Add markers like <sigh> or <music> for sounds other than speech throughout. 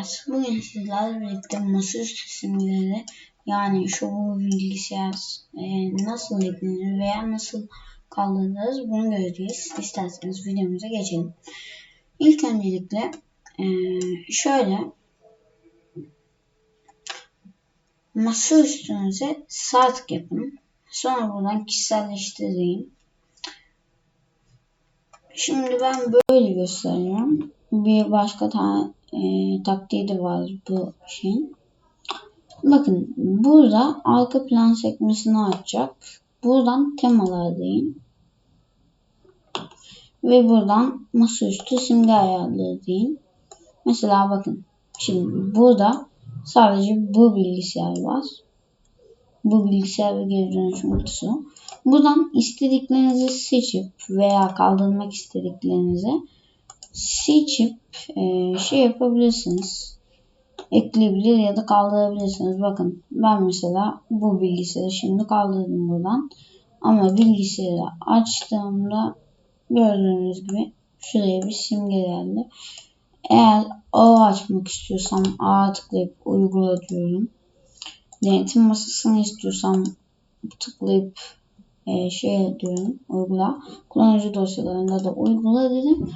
Arkadaşlar bugün sizlerle birlikte masaüstü simgeleri yani şu bu bilgisayar e, nasıl eklenir veya nasıl kaldırırız bunu göreceğiz. İsterseniz videomuza geçelim. İlk öncelikle e, şöyle masa üstünüze sağ yapın. Sonra buradan kişiselleştireyim. Şimdi ben böyle göstereceğim. Bir başka tane e, taktiği de var bu şeyin. Bakın burada arka plan sekmesini açacak. Buradan temalar deyin. Ve buradan masaüstü simge ayarları deyin. Mesela bakın. Şimdi burada sadece bu bilgisayar var. Bu bilgisayar ve geri dönüşüm kutusu. Buradan istediklerinizi seçip veya kaldırmak istediklerinizi seçip e, şey yapabilirsiniz. Ekleyebilir ya da kaldırabilirsiniz. Bakın ben mesela bu bilgisayarı şimdi kaldırdım buradan. Ama bilgisayarı açtığımda gördüğünüz gibi şuraya bir simge geldi. Eğer ağ açmak istiyorsam ağa tıklayıp uygula diyorum. Denetim masasını istiyorsam tıklayıp e, şey diyorum uygula. Kullanıcı dosyalarında da uygula dedim.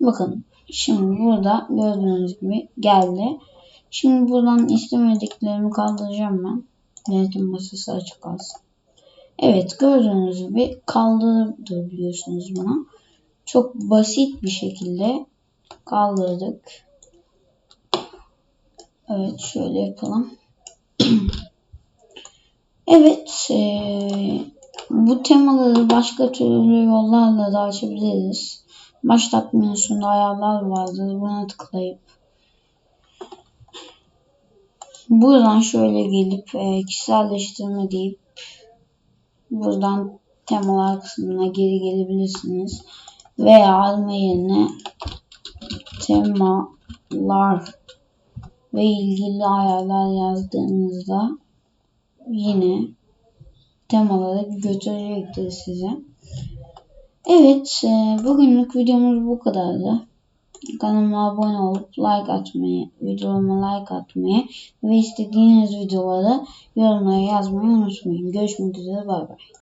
Bakın şimdi burada gördüğünüz gibi geldi. Şimdi buradan istemediklerimi kaldıracağım ben. Denetim masası açık kalsın. Evet gördüğünüz gibi kaldırabiliyorsunuz buna. Çok basit bir şekilde kaldırdık. Evet şöyle yapalım. <clears throat> evet ee, bu temaları başka türlü yollarla da açabiliriz. Başlat menüsünde ayarlar vardır. Buna tıklayıp buradan şöyle gelip e, kişiselleştirme deyip buradan temalar kısmına geri gelebilirsiniz. Veya alma yerine temalar ve ilgili ayarlar yazdığınızda yine temaları götürecektir size. Evet, e, bugünlük videomuz bu kadardı. Kanalıma abone olup like atmayı, videoma like atmayı ve istediğiniz videoları yorumlara yazmayı unutmayın. Görüşmek üzere, bay bay.